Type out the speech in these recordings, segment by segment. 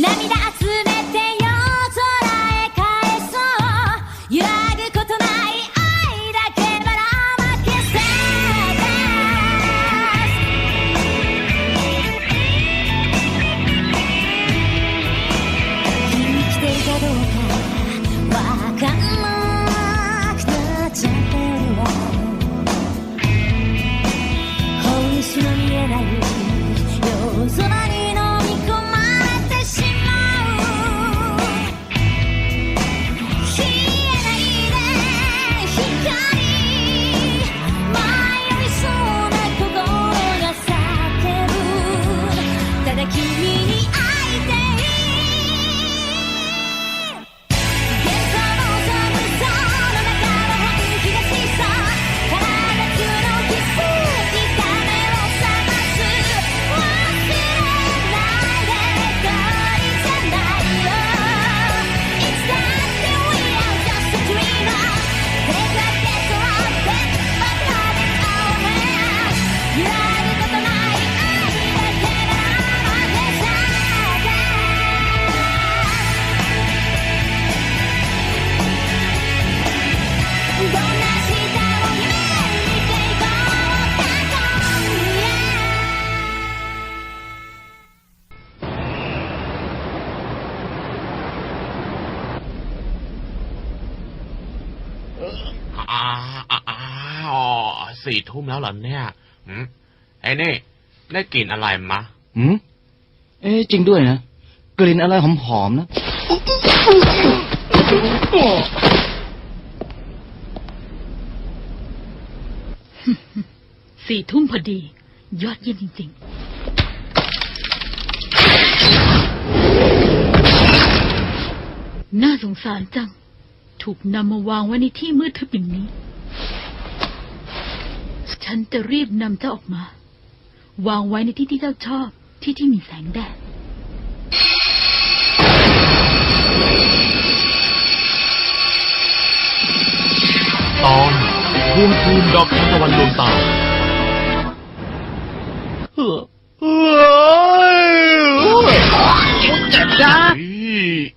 涙 gonna keep อ้าวอ้าวสี่ทุ่มแล้วเหรอเนี่ยหืมไอ้นี่ได้กลิ่นอะไรมะหืมเอ๊ะจริงด้วยนะ กลิ่นอะไรหอมๆนะ สี่ทุ่มพอดี ยอดเยี่ยมจริง ๆ น่าสงสารจัง ถูกนำมาวางไว้ในที่มืดทึบอย่างนี้ ฉันจะรีบนำเจ้าออกมา วางไว้ในที่ที่เจ้าชอบ ที่ที่มีแสงแดด ตอนพวงคืนดอกทานตะวันดวงตา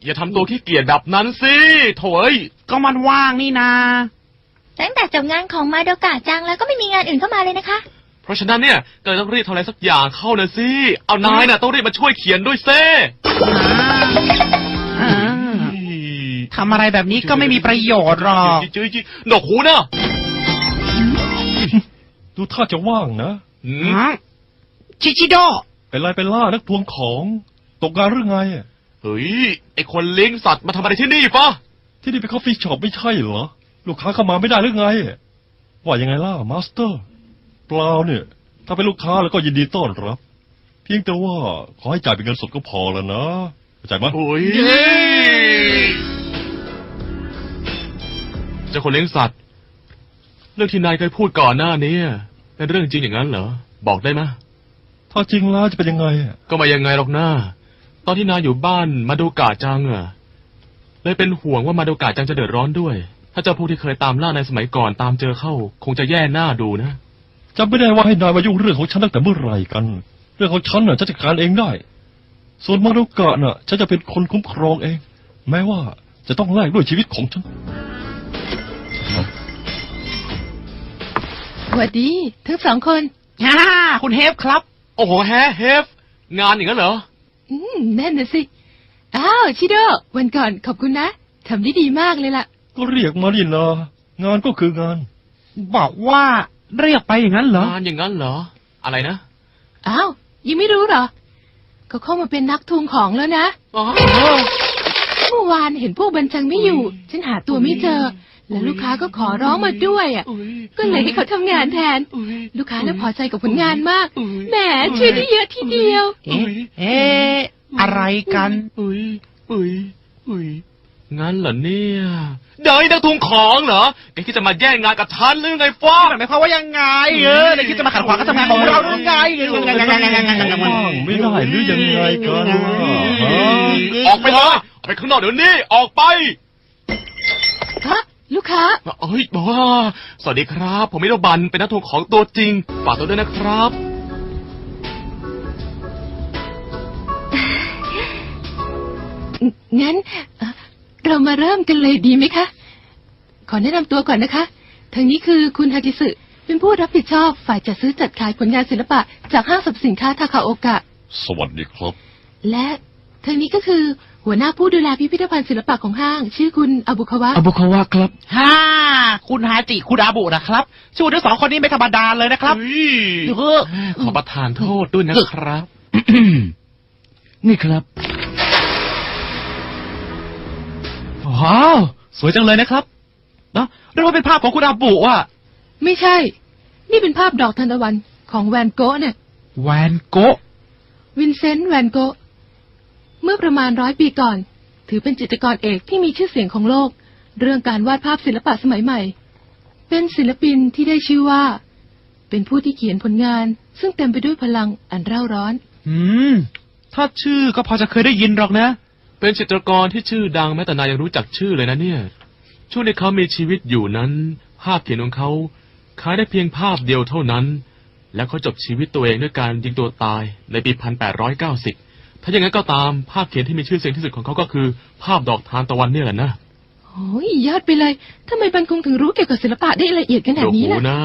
อย่าทำตัวขี้เกียจแบบนั้นสิโถเอ้ยก็มันว่างนี่นาตั้งแต่จบงานของมาโดกะจังแล้วก็ไม่มีงานอื่นเข้ามาเลยนะคะ เพราะฉะนั้นเนี่ยก็เลยต้องรีบทำอะไรสักอย่างเข้านะสิ เอานายน่ะต้องรีบมาช่วยเขียนด้วยเซ่อ่าทำอะไรแบบนี้ก็ไม่มีประโยชน์หรอก จื้อๆๆดอกหูนะดูท่าจะว่างนะหืมฮะชิชิโด เป็นไรเป็นล่านักทวงของ ตกงานหรือไงอะ เฮ้ย ไอคนเลี้ยงสัตว์มาทำอะไรที่นี่ปะที่นี่เป็นคอฟฟี่ช็อปไม่ใช่เหรอ ลูกค้าเข้ามาไม่ได้หรือไง ว่ายังไงล่ะมาสเตอร์ เปล่าเนี่ย ถ้าเป็นลูกค้าแล้วก็ยินดีต้อนรับ เพียงแต่ว่าขอให้จ่ายเป็นเงินสดก็พอแล้วนะเข้าใจไหมโอ้ยเจ้าคนเลี้ยงสัตว์ เรื่องที่นายเคยพูดก่อนหน้านี้เป็นเรื่องจริงอย่างนั้นเหรอ บอกได้ไหมยถ้าจริงแล้วจะเป็นยังไงอะก็ไมายังไงหรอกนะ ตอนที่นายอยู่บ้านมาดูกาจังอะเลยเป็นห่วงว่ามาดูกาจังจะเดือดร้อนด้วย ถ้าเจ้าพวกที่เคยตามล่าในสมัยก่อนตามเจอเข้า คงจะแย่หน้าดูนะจำไม่ได้ว่าให้นายมายุ่งเรื่องของฉันตั้งแต่เมื่อไหร่กัน เรื่องของฉันน่ะฉันจัดการเองได้ ส่วนมารุกะน่ะฉันจะเป็นคนคุ้มครองเอง แม้ว่าจะต้องแลกด้วยชีวิตของฉันสวัสดีทั้งสองคน ฮ่าคุณเฮฟครับ โอ้โหแฮะเฮฟ งานอย่างนั้นเหรอ อืมนั่นน่ะสิ อ้าวชิโด วันก่อนขอบคุณนะทำได้ดีมากเลยล่ะ ก็เรียกมาดินางานก็คืองาน บอกว่าเรียกไปอย่างนั้นเหรอ งานอย่างนั้นเหรอ อะไรนะอ้าวยังไม่รู้เหรอเขาเข้ามาเป็นนักทวงของแล้วนะ อ๋อ เมื่อวานเห็นพวกบันจังไม่อยู่ ฉันหาตัวไม่เจอ แล้วลูกค้าก็ขอร้องมาด้วยอะอุ๊ยก็เลยให้เขาทำงานแทนอุ๊ยลูกค้าน่าพอใจกับผลงานมากอุ๊ยแหมช่วยได้เยอะทีเดียว เอ๊ะเอ๊ะอะไรกัน อุ้ยอุ้ยอุ้ยงั้นเหรอเนี่ยเดี๋ยวไอ้นักทวงของเหรอแกคิดจะมาแย่งงานกับฉันหรือไงฟ้าหมายความว่ายังไงเออในคิดจะมาขัดขวางการทำงานของเราหรือไงว่างไม่ได้หรือยังไงกันวะฮะออกไปเลยออกไปข้างนอกเดี๋ยวนี้ออกไปฮะ ลูกค้า เอ้ยบอกว่า สวัสดีครับ ผมมิโรบัน เป็นนักทวงของตัวจริง ฝากตัวด้วยนะครับ งั้นเอ่อเรามาเริ่มกันเลยดีไหมคะ ขอแนะนำตัวก่อนนะคะ ทางนี้คือคุณฮาจิสึ เป็นผู้รับผิดชอบฝ่ายจัดซื้อจัดขายผลงานศิลปะ จากห้างสรรพสินค้าทาคาโอกะ สวัสดีครับ และทางนี้ก็คือ หัวหน้าผู้ดูแลพิพิธภัณฑ์ศิลปะของห้าง ชื่อคุณอาบุคาวะ อาบุคาวะครับ ฮ่า คุณฮาจิ คุณอาบุนะครับชูทั้งสองคนนี้ไม่ธรรมดาเลยนะครับ เฮ้ยเออขอประทานโทษด้วยนะครับ นี่ครับ ว้าว สวยจังเลยนะครับเนอะเรียกว่าเป็นภาพของคุณอาบุอะไม่ใช่ นี่เป็นภาพดอกทานตะวันของแวนโกะเนี่ย แวนโกะ วินเซนต์แวนโกะ เมื่อประมาณร้อยปีก่อน ถือเป็นจิตรกรเอกที่มีชื่อเสียงของโลก เรื่องการวาดภาพศิลปะสมัยใหม่ เป็นศิลปินที่ได้ชื่อว่า เป็นผู้ที่เขียนผลงาน ซึ่งเต็มไปด้วยพลังอันเร่าร้อน อืม ถ้าชื่อก็พอจะเคยได้ยินหรอกนะ เป็นจิตรกรที่ชื่อดังแม้แต่นายยังรู้จักชื่อเลยนะเนี่ย ช่วงที่เขามีชีวิตอยู่นั้น ภาพเขียนของเขาขายได้เพียงภาพเดียวเท่านั้น และเขาจบชีวิตตัวเองด้วยการยิงตัวตายในปี 1890 ถ้าอย่างนั้นก็ตามภาพเขียนที่มีชื่อเสียงที่สุดของเขาก็คือ ภาพดอกทานตะวันเนี่ยแหละนะโอ้ยยอดไปเลยทำไมบันคงถึงรู้เกี่ยวกับศิลปะได้ละเอียดขนาดโอ้นี้โหล่ะนะ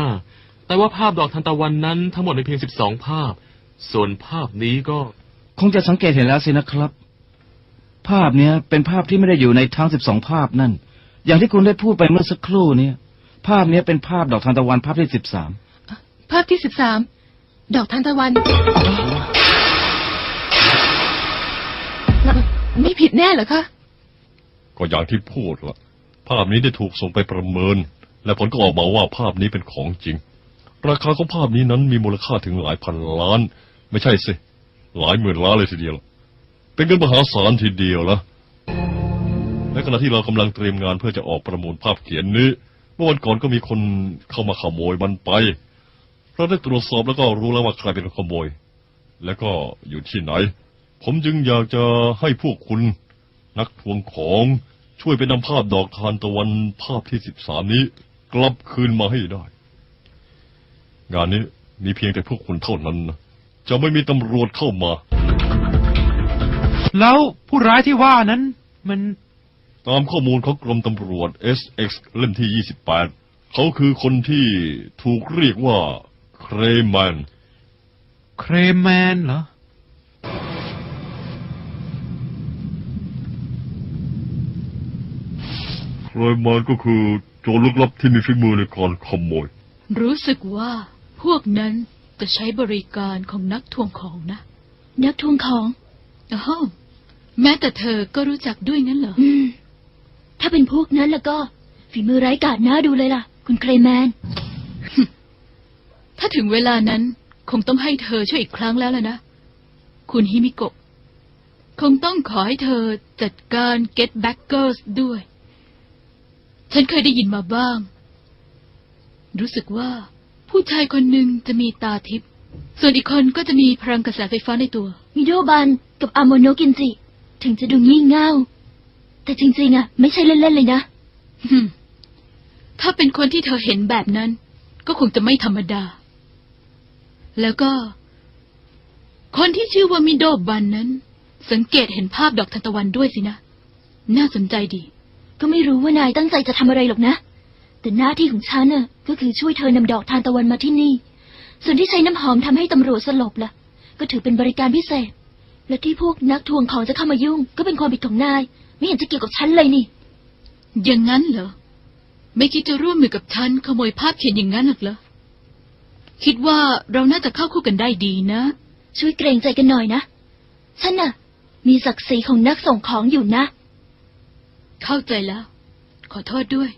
แต่ว่าภาพดอกทานตะวันนั้นทั้งหมดมีเพียง12ภาพ ส่วนภาพนี้ก็ คงจะสังเกตเห็นแล้วสินะครับ ภาพเนี้ยเป็นภาพที่ไม่ได้อยู่ในทั้งสิบสองภาพนั่น อย่างที่คุณได้พูดไปเมื่อสักครู่เนี้ภาพเนี้ยเป็นภาพดอกทานตะวันภาพที่สิบสามภาพที่สิบสามดอกทานตะวัน ไม่ผิดแน่เหรอคะ ก็อย่างที่พูดละภาพนี้ได้ถูกส่งไปประเมิน และผลก็ออกมาว่าภาพนี้เป็นของจริง ราคาของภาพนี้นั้นมีมูลค่าถึงหลายพันล้าน ไม่ใช่สิ หลายหมื่นล้านเลยทีเดียว เป็นเงินมหาศาลทีเดียวละและขณะที่เรากำลังเตรียมงานเพื่อจะออกประมูลภาพเขียนนี้ เมื่อวันก่อนก็มีคนเข้ามาขโมยมันไป เราได้ตรวจสอบแล้วก็รู้แล้วว่าใครเป็นคนขโมย และก็อยู่ที่ไหน ผมจึงอยากจะให้พวกคุณ นักทวงของช่วยไปนำภาพดอกทานตะวันภาพที่สิบสามนี้ กลับคืนมาให้ได้ งานนี้มีเพียงแต่พวกคุณเท่านั้นนะจะไม่มีตำรวจเข้ามา แล้วผู้ร้ายที่ว่านั้นมัน ตามข้อมูลของกรมตำรวจ SX เล่มที่ 28 เขาคือคนที่ถูกเรียกว่าเครแมน เครแมนเหรอ เครแมนก็คือโจรลึกลับที่มีฝีมือในการขโมย รู้สึกว่าพวกนั้นจะใช้บริการของนักทวงของนะ นักทวงของอ้าวแม้แต่เธอก็รู้จักด้วยงั้นเหรอ อืม ถ้าเป็นพวกนั้นแล้วก็ ฝีมือไร้กาจน่าดูเลยล่ะ คุณเครแมน ถ้าถึงเวลานั้นคงต้องให้เธอช่วยอีกครั้งแล้วล่ะนะ คุณฮิมิโกะ คงต้องขอให้เธอจัดการ Get Backers ด้วย ฉันเคยได้ยินมาบ้าง รู้สึกว่า ผู้ชายคนหนึ่งจะมีตาทิพย์ ส่วนอีกคนก็จะมีพลังกระแสไฟฟ้าในตัว มิโดบันกับอาโมโนกินจิ ถึงจะดูงี่เง่า แต่จริงๆอะไม่ใช่เล่นๆเลยนะฮึมถ้าเป็นคนที่เธอเห็นแบบนั้น ก็คงจะไม่ธรรมดา แล้วก็ คนที่ชื่อว่ามิโดบันนั้น สังเกตเห็นภาพดอกทานตะวันด้วยสินะ น่าสนใจดี ก็ไม่รู้ว่านายตั้งใจจะทำอะไรหรอกนะ แต่หน้าที่ของฉันน่ะก็คือช่วยเธอนำดอกทานตะวันมาที่นี่ ส่วนที่ใช้น้ำหอมทำให้ตำรวจสลบล่ะ ก็ถือเป็นบริการพิเศษ และที่พวกนักทวงของจะเข้ามายุ่ง ก็เป็นความผิดของนาย ไม่เห็นจะเกี่ยวกับฉันเลยนี่ อย่างนั้นเหรอ ไม่คิดจะร่วมมือกับฉันขโมยภาพเขียนอย่างนั้นหรอกเหรอ คิดว่าเราน่าจะเข้าคู่กันได้ดีนะ ช่วยเกรงใจกันหน่อยนะ ฉันน่ะ มีศักดิ์ศรีของนักส่งของอยู่นะ เข้าใจแล้ว ขอโทษด้วย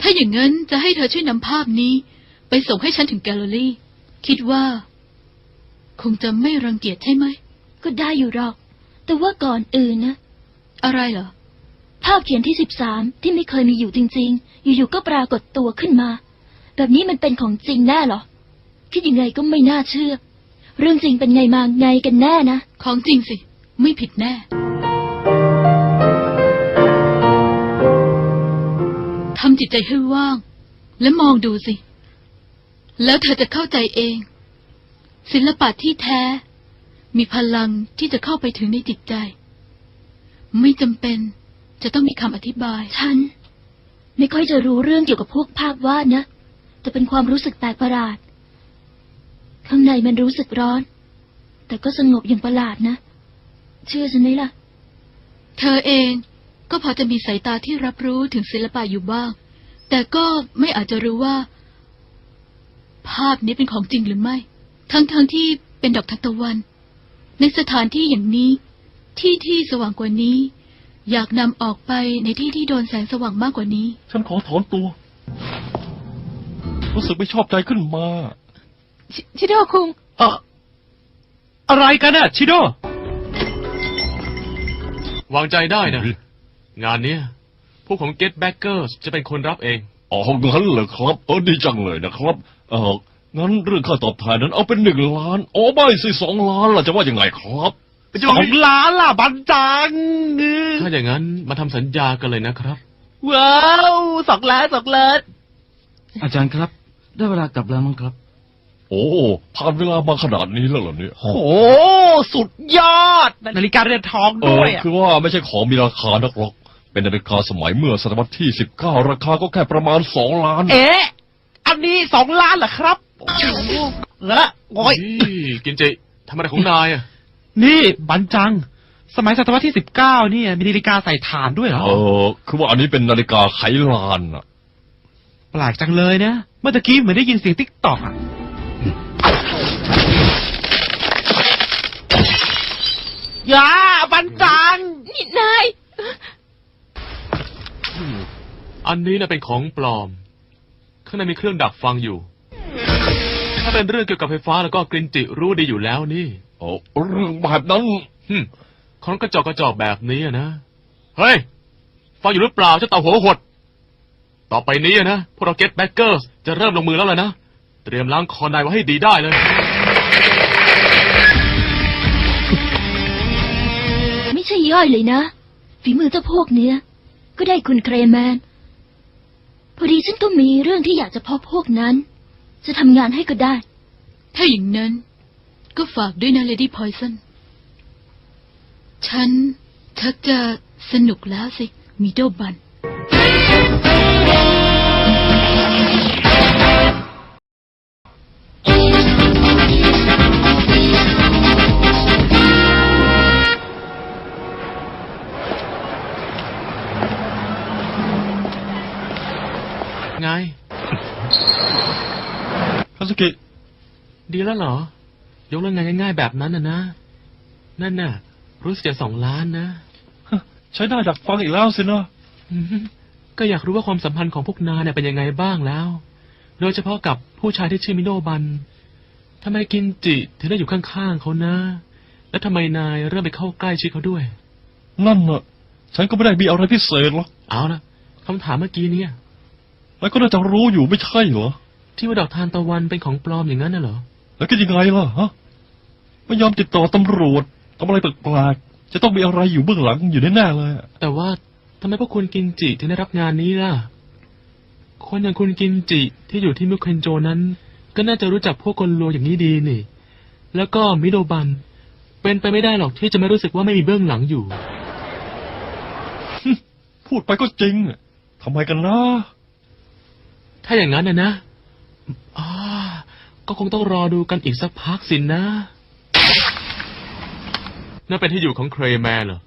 ถ้าอย่างนั้นจะให้เธอช่วยนำภาพนี้ ไปส่งให้ฉันถึงแกลเลอรี่ คิดว่า คงจะไม่รังเกียจใช่ไหม ก็ได้อยู่หรอก แต่ว่าก่อนอื่นนะ อะไรเหรอ ภาพเขียนที่สิบสามที่ไม่เคยมีอยู่จริง ๆ อยู่ๆก็ปรากฏตัวขึ้นมา แบบนี้มันเป็นของจริงแน่เหรอ คิดยังไงก็ไม่น่าเชื่อ เรื่องจริงเป็นไงมาไงกันแน่นะ ของจริงสิ ไม่ผิดแน่ำจิตใจให้ว่าง และมองดูสิ แล้วเธอจะเข้าใจเอง ศิลปะที่แท้ มีพลังที่จะเข้าไปถึงในจิตใจ ไม่จำเป็นจะต้องมีคำอธิบาย ฉัน ไม่ค่อยจะรู้เรื่องเกี่ยวกับพวกภาพวาดนะ แต่เป็นความรู้สึกแปลกประหลาด ข้างในมันรู้สึกร้อน แต่ก็สงบอย่างประหลาดนะ เชื่อฉันไหมล่ะ เธอเองก็พอจะมีสายตาที่รับรู้ถึงศิลปะอยู่บ้าง แต่ก็ไม่อาจจะรู้ว่า ภาพนี้เป็นของจริงหรือไม่ ทั้งๆทที่เป็นดอกทานตะวัน ในสถานที่อย่างนี้ ที่ที่สว่างกว่านี้ อยากนำออกไปในที่ที่โดนแสงสว่างมากกว่านี้ ฉันขอถอนตัวรู้สึกไม่ชอบใจขึ้นมาชชิโดคุงเอออะไรกันน่ะชิโดวางใจได้นะ งานเนี้ย พวกของ Get Backers จะเป็นคนรับเอง อ๋องั้นเหรอครับเออดีจังเลยนะครับเอองั้นเรื่องค่าตอบแทนนั้นเอาเป็นหนึ่งล้านโอ้ไม่สิสองล้านล่ะจะว่ายังไงครับ สองล้านล่ะบันจังถ้าอย่างนั้นมาทำสัญญากันเลยนะครับ ว้าวสองล้านสองล้านอาจารย์ครับ ได้เวลากลับแล้วมั้งครับ โอ้ผ่านเวลามาขนาดนี้แล้วเหรอเนี่ยโอ้สุดยอด นาฬิกาเรือนทองเอด้อวยอะ คือว่าไม่ใช่ของมีราคานักหรอก เป็นนาฬิกาสมัยเมื่อศตวรรษที่สิบเก้าราคาก็แค่ประมาณสองล้าน เอ๊ะ อันนี้สองล้านเหรอครับโอ้โหเออละโอ้ยนี่กินจิทำอะไรของนายอะนี่บันจัง สมัยศตวรรษที่สิบเก้านี่มีนาฬิกาใส่ถ่านด้วยเหรอ เออ คือว่าอันนี้เป็นนาฬิกาไขลานอะแปลกจังเลยนะ เมื่อตะกี้เหมือนได้ยินเสียงติ๊กตอกอะอย่าบันจัง นี่นาย อันนี้นะเป็นของปลอม ข้างในมีเครื่องดักฟังอยู่ ถ้าเป็นเรื่องเกี่ยวกับไฟฟ้าแล้วก็กรินจิรู้ดีอยู่แล้วนี่โอ้เรื่องแบบนั้นฮึมของกระจอกกระจอกแบบนี้อะนะ เฮ้ย ฟังอยู่หรือเปล่าเจ้าเต่าหัวหด ต่อไปนี้อะนะ พวกเรา Get Backers จะเริ่มลงมือแล้วเลยนะ เตรียมล้างคอนายไว้ให้ดีได้เลย ไม่ใช่ย่อยเลยนะ ฝีมือเจ้าพวกเนี้ย ก็ได้คุณเครแมน พอดีฉันก็มีเรื่องที่อยากจะพบพวกนั้น จะทำงานให้ก็ได้ ถ้าอย่างนั้น ก็ฝากด้วยนะเลดี้พอยซ์นฉันชักจะสนุกแล้วสิมิโดบัน ไง คาสกิ ดีแล้วเหรอ ยกเรื่องงานง่ายๆแบบนั้นนะนะ นั่นน่ะ รู้สึกจะสองล้านนะใช้ได้ดักฟังอีกแล้วสินะอืมก็อยากรู้ว่าความสัมพันธ์ของพวกนายเนี่ยเป็นยังไงบ้างแล้ว โดยเฉพาะกับผู้ชายที่ชื่อมิโนบันทำไมกินจิถึงได้อยู่ข้างๆเขานะ แล้วทำไมนายเริ่มไปเข้าใกล้ชิดเขาด้วย นั่นน่ะ ฉันก็ไม่ได้มีอะไรพิเศษหรอก เอาละคำถามเมื่อกี้เนี่ย แล้วก็น่าจะรู้อยู่ไม่ใช่เหรอ ที่ว่าดอกทานตะวันเป็นของปลอมอย่างนั้นน่ะเหรอ แล้วก็ยังไงล่ะฮะไม่ยอมติดต่อตำรวจทำอะไรแปลกๆจะต้องมีอะไรอยู่เบื้องหลังอยู่แน่ๆเลยอะแต่ว่าทำไมพวกคุณกินจิถึงได้รับงานนี้ล่ะ คนอย่างคุณกินจิที่อยู่ที่มุกเคนโจนั้น ก็น่าจะรู้จักพวกคนรวยอย่างนี้ดีนี่ แล้วก็มิโดบัน เป็นไปไม่ได้หรอกที่จะไม่รู้สึกว่าไม่มีเบื้องหลังอยู่ พูดไปก็จริงอะทำไมกันนะ ถ้าอย่างนั้นนะนะอ่าก็คงต้องรอดูกันอีกสักพักสินนะนั่นเป็นที่อยู่ของเครแมนเหรอ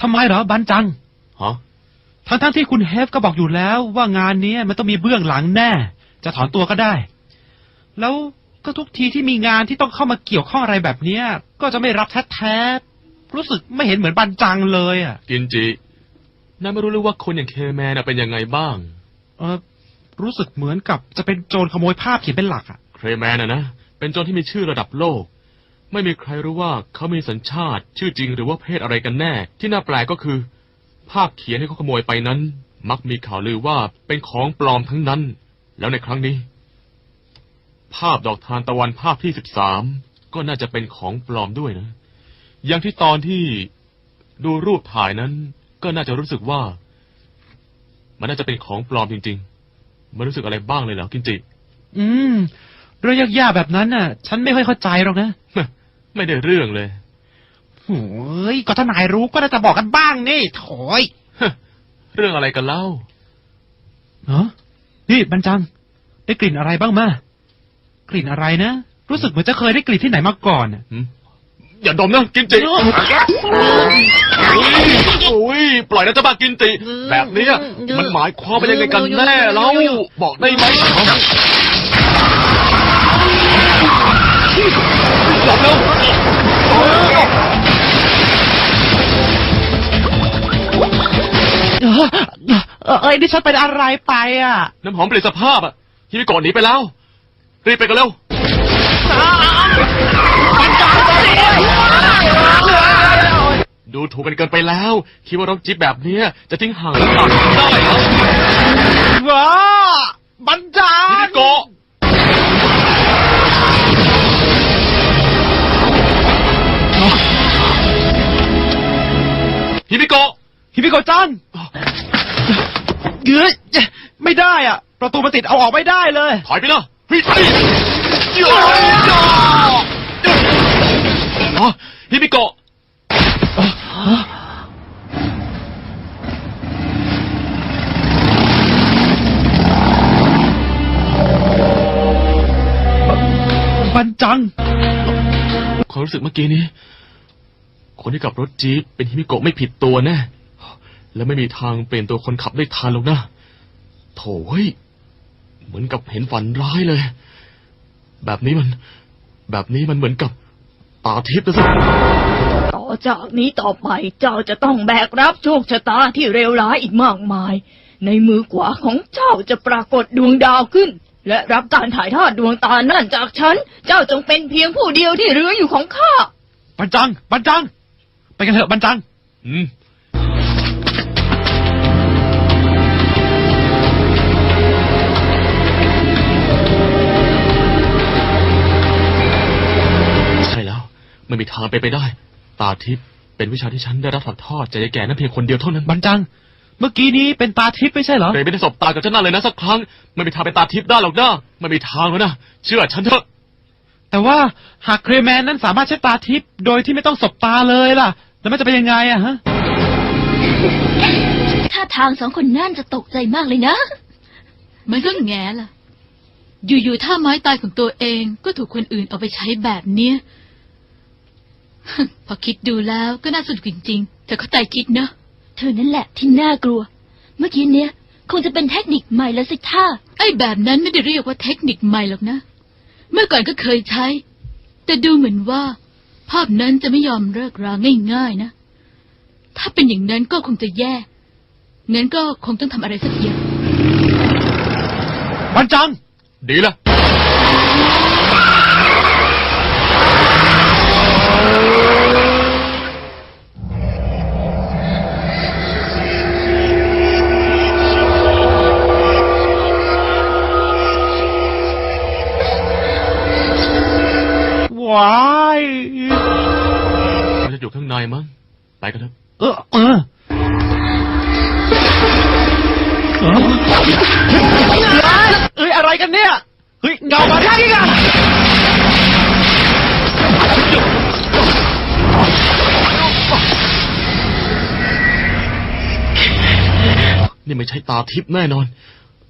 ทำไมเหรอบันจัง ฮะทั้งทั้งๆที่คุณเฮฟก็บอกอยู่แล้วว่างานนี้มันต้องมีเบื้องหลังแน่ จะถอนตัวก็ได้ แล้วก็ทุกทีที่มีงานที่ต้องเข้ามาเกี่ยวข้องอะไรแบบเนี้ย ก็จะไม่รับแท้ๆรู้สึกไม่เห็นเหมือนบันจังเลยอะกินจินายไม่รู้เลยว่าคนอย่างเคแมนน่ะเป็นยังไงบ้าง เออ รู้สึกเหมือนกับจะเป็นโจรขโมยภาพเขียนเป็นหลักอะเครแมนนะนะ เป็นโจรที่มีชื่อระดับโลก ไม่มีใครรู้ว่าเขามีสัญชาติ ชื่อจริงหรือว่าเพศอะไรกันแน่ ที่น่าแปลกก็คือ ภาพเขียนที่เขาขโมยไปนั้น มักมีข่าวลือว่าเป็นของปลอมทั้งนั้น แล้วในครั้งนี้ ภาพดอกทานตะวันภาพที่สิบสามก็น่าจะเป็นของปลอมด้วยนะ อย่างที่ตอนที่ดูรูปถ่ายนั้น ก็น่าจะรู้สึกว่า มันน่าจะเป็นของปลอมจริง ๆ มันรู้สึกอะไรบ้างเลยเหรอกินจิ อืมเรื่องยากๆแบบนั้นน่ะ ฉันไม่ค่อยเข้าใจหรอกนะไม่ได้เรื่องเลยโอ้ยก็ถ้านายรู้ก็น่าจะบอกกันบ้างนี่โถยเรื่องอะไรกันเล่าเนาะนี่บรรจัง ได้กลิ่นอะไรบ้างมากลิ่นอะไรนะ รู้สึกเหมือนจะเคยได้กลิ่นที่ไหนมาก่อนน่ะหืม อย่าดมนะกินจิโอ้ยปล่อยนะเจ้าบ้ากินจิแบบเนี้ยมันหมายความว่ายังไงกันแน่เล่าบอกได้ไหมหลบเร็วเออเอ้ยนี่ฉันเป็นอะไรไปอะ น้ำหอมเปลี่ยนสภาพอะฮิมิโกะหนีไปแล้ว รีบไปกันเร็ว ดูถูกกันเกินไปแล้ว คิดว่ารถจิ๊บแบบเนี้ยจะทิ้งห่างหลังได้เหรอว้าบรรจัฮิงมิโกะฮิมิโกะฮิบิโกะจังเยื้อไม่ได้อะ ประตูมันติดเอาออกไม่ได้เลย ถอยไปนะเฮ้ยเจ้าอ๋อ ฮิมิโกะบรรจังความรู้สึกเมื่อกี้นี้ คนที่ขับรถจี๊ปเป็นฮิมิโกะไม่ผิดตัวแน่และไม่มีทางเปลี่ยนตัวคนขับได้ทันหรอกนะโถ่เฮ้ยเหมือนกับเห็นฝันร้ายเลย แบบนี้มัน แบบนี้มันเหมือนกับ ตาทิพย์นะสิต่อจากนี้ต่อไปเจ้าจะต้องแบกรับโชคชะตาที่เลวร้ายอีกมากมาย ในมือขวาของเจ้าจะปรากฏดวงดาวขึ้น และรับการถ่ายทอดดวงตานั่นจากฉัน เจ้าจงเป็นเพียงผู้เดียวที่เหลืออยู่ของข้าบรรจังบรรจัง ไปกันเถอะบรรจัง อืม ไม่มีทางไปนไปได้ ตาทิพย์เป็นวิชาที่ฉันได้รับถ่ายทอดจากยายแก่นั้นเพียงคนเดียวเท่านั้นบรรจัง เมื่อกี้นี้เป็นตาทิพย์ไม่ใช่เหรอเรย์ไม่ได้สบตากับฉันนั่นเลยนะสักครั้ง ไม่มีทางเป็นตาทิพย์ได้หรอกนะไม่มีทางแล้วนะเชื่อฉันเถอะ แต่ว่าหากเครแมนนั้นสามารถใช้ตาทิพย์โดยที่ไม่ต้องสบตาเลยล่ะ แล้วมันจะเป็นยังไงอะฮะถ้าทางสองคนนั่นจะตกใจมากเลยนะ มันก็แง่ล่ะ อยู่ๆท่าไม้ตายของตัวเองก็ถูกคนอื่นเอาไปใช้แบบเนี้ย พอคิดดูแล้วก็น่าสนุกจริงๆแต่เข้าใจคิดเนอะเธอนั่นแหละที่น่ากลัว เมื่อกี้เนี้ยคงจะเป็นเทคนิคใหม่แล้วสิท่า ไอ้แบบนั้นไม่ได้เรียกว่าเทคนิคใหม่หรอกนะ เมื่อก่อนก็เคยใช้ แต่ดูเหมือนว่า ภาพนั้นจะไม่ยอมเลิกราง่ายๆนะ ถ้าเป็นอย่างนั้นก็คงจะแย่ งั้นก็คงต้องทำอะไรสักอย่างบรรจัง ดีละ นี่ไม่ใช่ตาทิพย์แน่นอน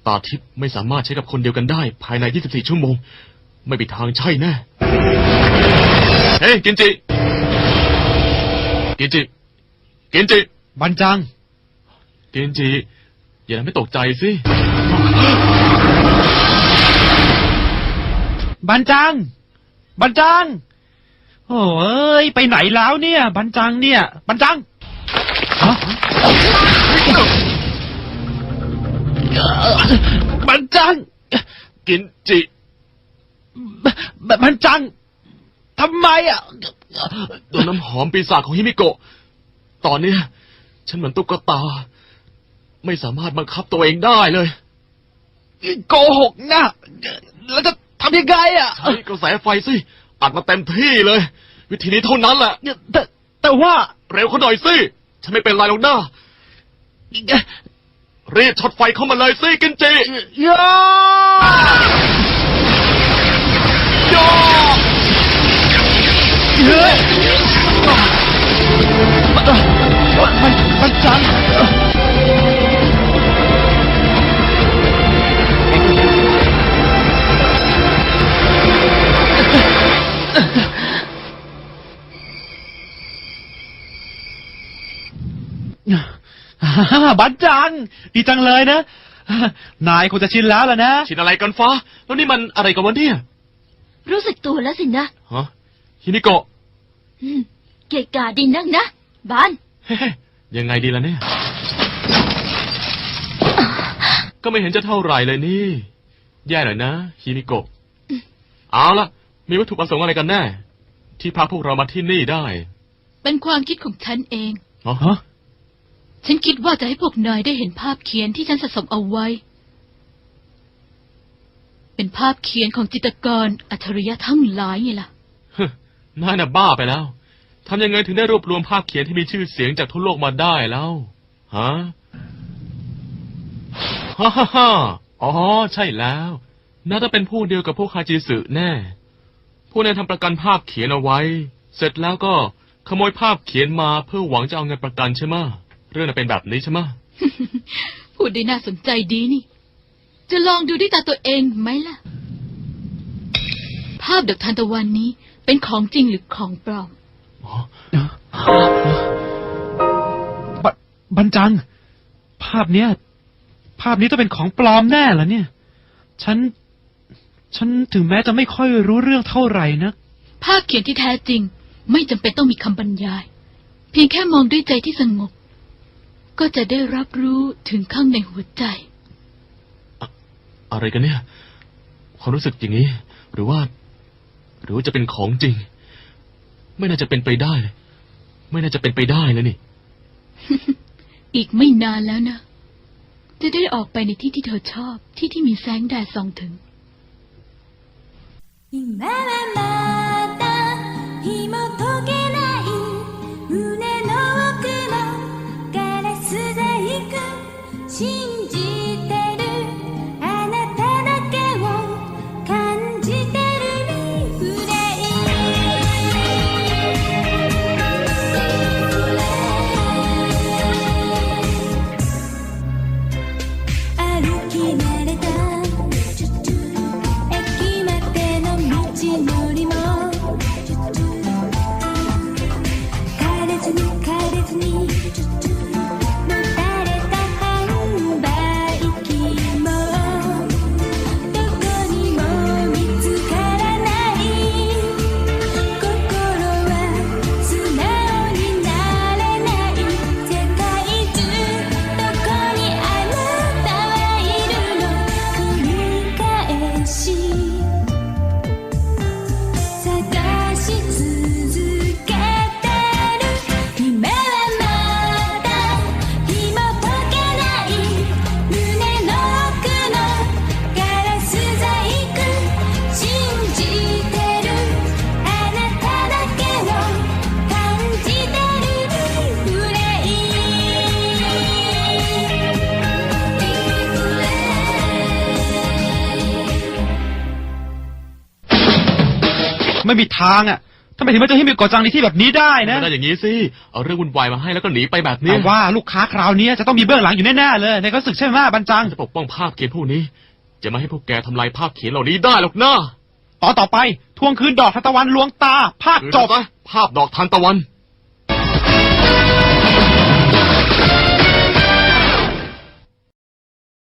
ตาทิพย์ไม่สามารถใช้กับคนเดียวกันได้ ภายใน 24 ชั่วโมง ไม่มีทางใช่แน่ เฮ้ยกินจิ กินจิ กินจิบรรจัง กินจิ อย่าทำให้ตกใจสิบรรจังบรรจัง โอ้ยไปไหนแล้วเนี่ยบรรจังเนี่ยบรรจังฮะ บรรจัง กินจิบรรจังทำไมอะโดนน้ำหอมปีศาจของฮิมิโกะ ตอนเนี้ยฉันเหมือนตุ๊กตา ไม่สามารถบังคับตัวเองได้เลย โกหกนะแล้วจะทำยังไงอะใช้กระแสไฟสิ อัดมาเต็มที่เลย วิธีนี้เท่านั้นแหละแต่แต่ว่า เร็วเขาหน่อยสิ ฉันไม่เป็นไรหรอกนะ รีบช็อตไฟเข้ามาเลยสิกินจิย่าย่อเฮ้ยมันมันจัง ดีจังเลยนะ นายคงจะชินแล้วล่ะนะ ชินอะไรกันฟ้า แล้วนี่มันอะไรกันวะเนี่ยรู้สึกตัวแล้วสินะฮะฮิมิโกะอืมเกะกาดินนักนะบาน เฮ้ยังไงดีล่ะเนี่ย ก็ไม่เห็นจะเท่าไหร่เลยนี่ แย่หน่อยนะฮิมิโกะเอาละมีวัตถุประสงค์อะไรกันแน่ ที่พาพวกเรามาที่นี่ได้เป็นความคิดของฉันเอง อ๋อฮะ ฉันคิดว่าจะให้พวกนายได้เห็นภาพเขียนที่ฉันสะสมเอาไว้ เป็นภาพเขียนของจิตรกรอัจฉริยะทั้งหลายไงล่ะนายน่ะบ้าไปแล้ว ทำยังไงถึงได้รวบรวมภาพเขียนที่มีชื่อเสียงจากทั่วโลกมาได้แล้วฮะฮ่าฮ่าฮ่าอ๋อ ใช่แล้ว น่าจะเป็นผู้เดียวกับพวกฮาจิสึแน่พวกนั้นทำประกันภาพเขียนเอาไว้ เสร็จแล้วก็ขโมยภาพเขียนมาเพื่อหวังจะเอาเงินประกันใช่ไหม เรื่องน่ะเป็นแบบนี้ใช่ไหมะพูดได้น่าสนใจดีนี่ จะลองดูด้วยตาตัวเองไหมล่ะ ภาพดอกทานตะวันนี้เป็นของจริงหรือของปลอมอ๋อบบันจัง ภาพเนี้ย ภาพนี้ต้องเป็นของปลอมแน่เหรอเนี่ย ฉัน ฉันถึงแม้จะไม่ค่อยรู้เรื่องเท่าไหร่นะภาพเขียนที่แท้จริง ไม่จำเป็นต้องมีคำบรรยาย เพียงแค่มองด้วยใจที่สงบ ก็จะได้รับรู้ถึงข้างในหัวใจ อะอะไรกันเนี่ย ความรู้สึกอย่างนี้ หรือว่า หรือว่าจะเป็นของจริง ไม่น่าจะเป็นไปได้ ไม่น่าจะเป็นไปได้แล้วนี่ อีกไม่นานแล้วนะ จะได้ออกไปในที่ที่เธอชอบ ที่ที่มีแสงแดดส่องถึง ยิ่งแม่แม่ ไม่มีทางอะทำไมถึงมาเจอฮิมิโกะจังในที่แบบนี้ได้นะไม่ได้อย่างนี้สิ เอาเรื่องวุ่นวายมาให้แล้วก็หนีไปแบบนี้แต่ว่าลูกค้าคราวนี้จะต้องมีเบื้องหลังอยู่แน่ๆเลยในก็รู้สึกใช่ไหมบันจังจะปกป้องภาพเขียนพวกนี้ จะไม่ให้พวกแกทำลายภาพเขียนเหล่านี้ได้หรอกนะต่อนต่อไปทวงคืนดอกทานตะวันลวงตา ภาคจบภาพดอกทานตะวัน